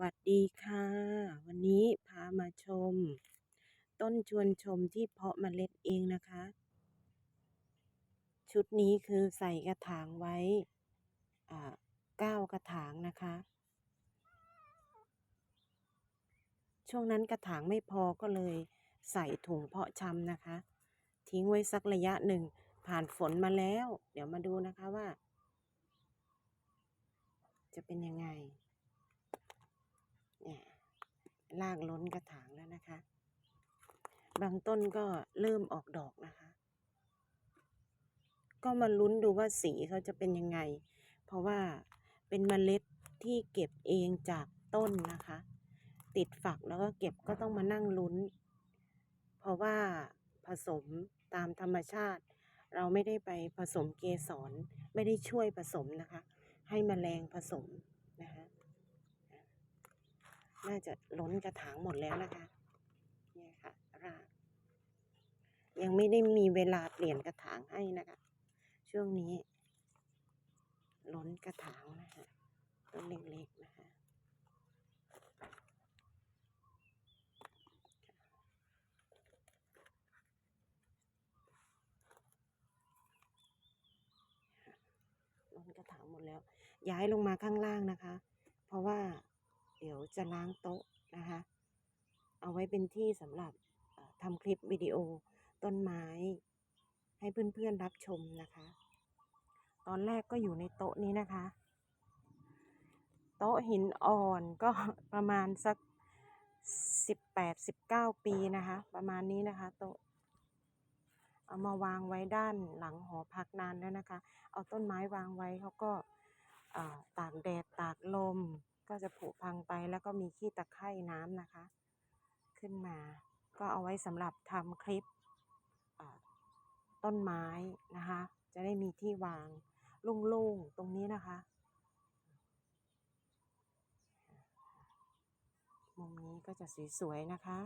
วัสดีค่ะ วันนี้พามาชม ต้นชวนชมที่เพาะเมล็ดเองนะคะ ชุดนี้คือใส่กระถางไว้เก้ากระถางนะคะ ช่วงนั้นกระถางไม่พอก็เลยใส่ถุงเพาะชำนะคะ ทิ้งไว้สักระยะหนึ่งผ่านฝนมาแล้ว เดี๋ยวมาดูนะคะว่า จะเป็นยังไง ลากล้นกระถางแล้วนะคะ บางต้นก็เริ่มออกดอกนะคะ ก็มาลุ้นดูว่าสีเขาจะเป็นยังไง เพราะว่าเป็นเมล็ดที่เก็บเองจากต้นนะคะ ติดฝักแล้วก็เก็บก็ต้องมานั่งลุ้น เพราะว่าผสมตามธรรมชาติ เราไม่ได้ไปผสมเกสรไม่ได้ช่วยผสมนะคะ ให้แมลงผสม น่าจะล้นกระถางหมดแล้วนะคะ เนี่ยค่ะรากยังไม่ได้มีเวลาเปลี่ยนกระถางให้นะคะ ช่วงนี้ ล้นกระถางนะคะต้นเล็กๆนะคะล้นกระถางหมดแล้ว ย้ายลงมาข้างล่างนะคะ เพราะว่า เดี๋ยวจะล้างโต๊ะนะคะเอาไว้เป็นที่สำหรับทำคลิปวิดีโอต้นไม้ ให้เพื่อนๆรับชมนะคะ ตอนแรกก็อยู่ในโต๊ะนี้นะคะ โต๊ะหินอ่อนก็ประมาณสักสิบแปดสิบเก้าปีนะคะ ประมาณนี้นะคะโต๊ะเอามาวางไว้ด้านหลังหอพักนานแล้วนะคะ เอาต้นไม้วางไว้เขาก็ตากแดดตากลม ก็จะผุพังไปแล้วก็มีขี้ตะไคร่น้ำนะคะ ขึ้นมา ก็เอาไว้สำหรับทำคลิปต้นไม้นะคะ จะได้มีที่วางโล่งๆตรงนี้นะคะ มุมนี้ก็จะสวยๆนะคะ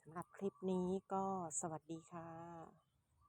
สำหรับคลิปนี้ก็สวัสดีค่ะ